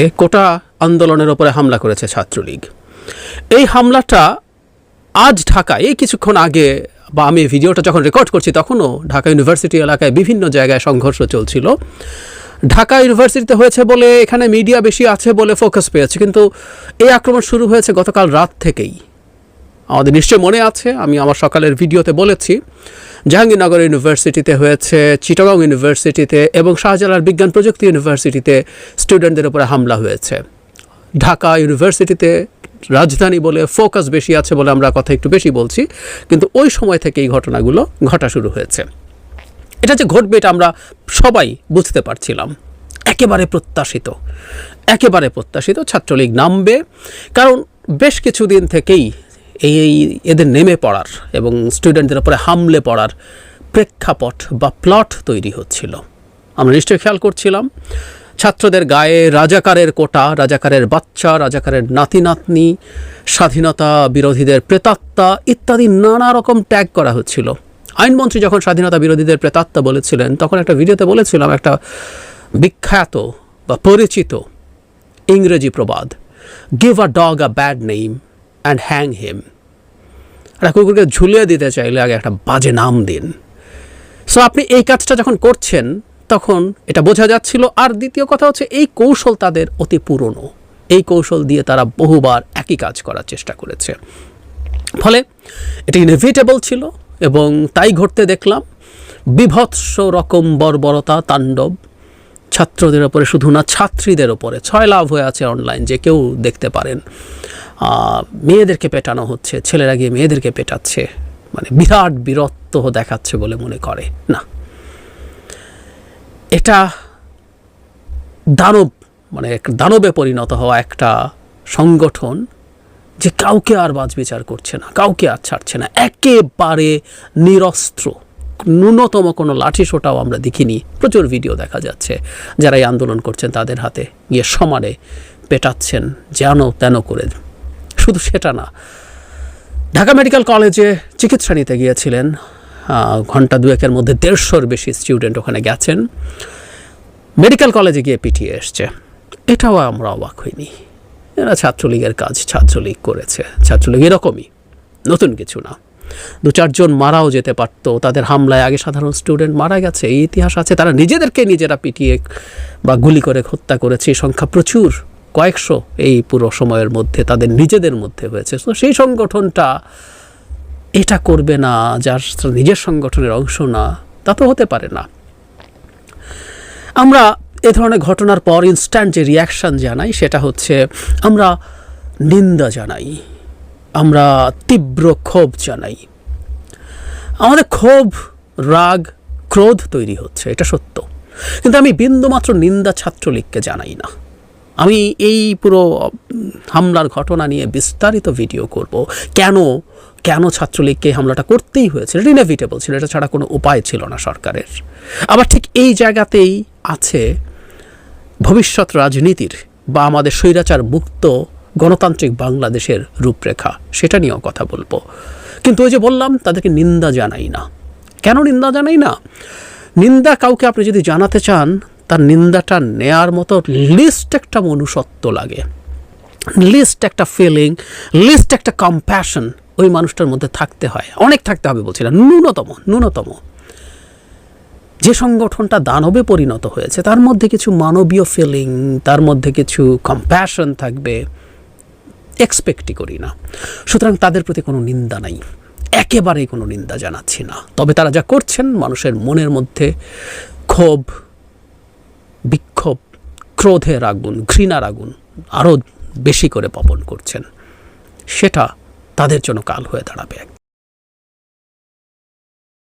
কোটা আন্দোলনের ওপরে হামলা করেছে ছাত্রলীগ। এই হামলাটা আজ ঢাকায়, এই কিছুক্ষণ আগে বা আমি ভিডিওটা যখন রেকর্ড করছি, তখনও ঢাকা ইউনিভার্সিটি এলাকায় বিভিন্ন জায়গায় সংঘর্ষ চলছিল। ঢাকা ইউনিভার্সিটিতে হয়েছে বলে, এখানে মিডিয়া বেশি আছে বলে ফোকাস পেয়েছে, কিন্তু এই আক্রমণ শুরু হয়েছে গতকাল রাত থেকেই। আমাদের নিশ্চয় মনে আছে, আমি আমার সকালের ভিডিওতে বলেছি জাহাঙ্গীরনগর ইউনিভার্সিটিতে হয়েছে, চিটাগং ইউনিভার্সিটিতে এবং শাহজালাল বিজ্ঞান প্রযুক্তি ইউনিভার্সিটিতে স্টুডেন্টদের উপরে হামলা হয়েছে। ঢাকা ইউনিভার্সিটিতে রাজধানী বলে ফোকাস বেশি আছে বলে আমরা কথা একটু বেশি বলছি, কিন্তু ওই সময় থেকে এই ঘটনাগুলো ঘটা শুরু হয়েছে। এটা যে ঘটবে এটা আমরা সবাই বুঝতে পারছিলাম। একেবারে প্রত্যাশিত একেবারে প্রত্যাশিত ছাত্রলীগ নামবে, কারণ বেশ কিছুদিন থেকেই এই এদের নেমে পড়ার এবং স্টুডেন্টদের উপরে হামলে পড়ার প্রেক্ষাপট বা প্লট তৈরি হচ্ছিল। আমরা নিশ্চয়ই খেয়াল করছিলাম, ছাত্রদের গায়ে রাজাকারের কোটা, রাজাকারের বাচ্চা, রাজাকারের নাতি নাতনি স্বাধীনতা বিরোধীদের প্রেতাত্মা ইত্যাদি নানা রকম ট্যাগ করা হচ্ছিল। আইনমন্ত্রী যখন স্বাধীনতা বিরোধীদের প্রেতাত্মা বলেছিলেন, তখন একটা ভিডিওতে বলেছিলাম, একটা বিখ্যাত বা পরিচিত ইংরেজি প্রবাদ give a dog a bad name and hang him একটা কুকুরকে ঝুলিয়ে দিতে চাইলে আগে একটা বাজে নাম দিন। সো আপনি এই কাজটা যখন করছেন, তখন এটা বোঝা যাচ্ছিল। আর দ্বিতীয় কথা হচ্ছে, এই কৌশল তাদের অতি পুরনো। এই কৌশল দিয়ে তারা বহুবার একই কাজ করার চেষ্টা করেছে। ফলে এটা ইনএভিটেবল ছিল এবং তাই ঘটতে দেখলাম, বিভৎস রকম বর্বরতা, তাণ্ডব। ছাত্রদের ওপরে শুধু না, ছাত্রীদের ওপরে। ছয় লাভ হয়ে আছে অনলাইন যে কেউ দেখতে পারেন। মেয়েদেরকে পেটানো হচ্ছে, ছেলেরা গিয়ে মেয়েদেরকে পেটাচ্ছে মানে বিরাট বীরত্ব দেখাচ্ছে বলে মনে করে, না। এটা দানব মানে এক দানবে পরিণত হওয়া একটা সংগঠন যে কাউকে আর বাজবিচার করছে না, কাউকে আর ছাড়ছে না, একেবারে নিরস্ত্র। ন্যূনতম কোনো লাঠি সোটাও আমরা দেখিনি, প্রচুর ভিডিও দেখা যাচ্ছে, যারা এই আন্দোলন করছেন তাদের হাতে গিয়ে সমানে পেটাচ্ছেন, যেন তেন করে শুধু সেটা না। ঢাকা মেডিকেল কলেজে চিকিৎসা নিতে গিয়েছিলেন। ঘণ্টা দুয়েকের মধ্যে দেড়শোর বেশি স্টুডেন্ট ওখানে গেছেন। মেডিকেল কলেজে গিয়ে পিটিয়ে এসছে। এটাও আমরা অবাক হইনি। এরা ছাত্রলীগের কাজ ছাত্রলীগ করেছে। ছাত্রলীগ এরকমই, নতুন কিছু না। দু চারজন মারাও যেতে পারতো। তাদের হামলায় আগে সাধারণ স্টুডেন্ট মারা গেছে। এই ইতিহাস আছে। তারা নিজেদেরকে নিজেরা পিটিয়ে বা গুলি করে হত্যা করেছে। সংখ্যা প্রচুর। কয়েকশো এই পুরো সময়ের মধ্যে, তাদের নিজেদের মধ্যে হয়েছে। তো সেই সংগঠনটা এটা করবে না, যার নিজের সংগঠনের অংশ না, তা তো হতে পারে না। আমরা এ ধরনের ঘটনার পর ইনস্ট্যান্ট যে রিয়াকশান জানাই, সেটা হচ্ছে আমরা নিন্দা জানাই, আমরা তীব্র ক্ষোভ জানাই। আমাদের ক্ষোভ, রাগ, ক্রোধ তৈরি হচ্ছে, এটা সত্য। কিন্তু আমি বিন্দুমাত্র নিন্দা ছাত্রলীগকে জানাই না। আমি এই পুরো হামলার ঘটনা নিয়ে বিস্তারিত ভিডিও করব। কেন কেন ছাত্রলীগকে হামলাটা করতেই হয়েছে? এটা ইনএভিটেবল ছিল, এটা ছাড়া কোনো উপায় ছিল না সরকারের। আবার ঠিক এই জায়গাতেই আছে ভবিষ্যৎ রাজনীতির বা আমাদের স্বৈরাচার মুক্ত গণতান্ত্রিক বাংলাদেশের রূপরেখা, সেটা নিয়েও কথা বলব। কিন্তু ওই যে বললাম, তাদেরকে নিন্দা জানাই না। কেন নিন্দা জানাই না? নিন্দা কাউকে আপনি যদি জানাতে চান তার নিন্দাটা নেয়ার মতো লিস্ট একটা মনুষ্যত্ব লাগে। লিস্ট একটা ফিলিং লিস্ট একটা কম্প্যাশন ওই মানুষটার মধ্যে থাকতে হয়। অনেক থাকতে হবে বলছিলাম। ন্যূনতম ন্যূনতম। যে সংগঠনটা দানবে পরিণত হয়েছে, তার মধ্যে কিছু মানবীয় ফিলিং তার মধ্যে কিছু কম্প্যাশন থাকবে এক্সপেক্টই করি না। সুতরাং তাদের প্রতি কোনো নিন্দা নাই। একেবারেই কোনো নিন্দা জানাচ্ছি না। তবে তারা যা করছেন, মানুষের মনের মধ্যে ক্ষোভ বিক্ষোভ, ক্রোধের আগুন, ঘৃণার আগুন আরও বেশি করে পবন করছেন। সেটা তাদের জন্য কাল হয়ে দাঁড়াবে একদিন।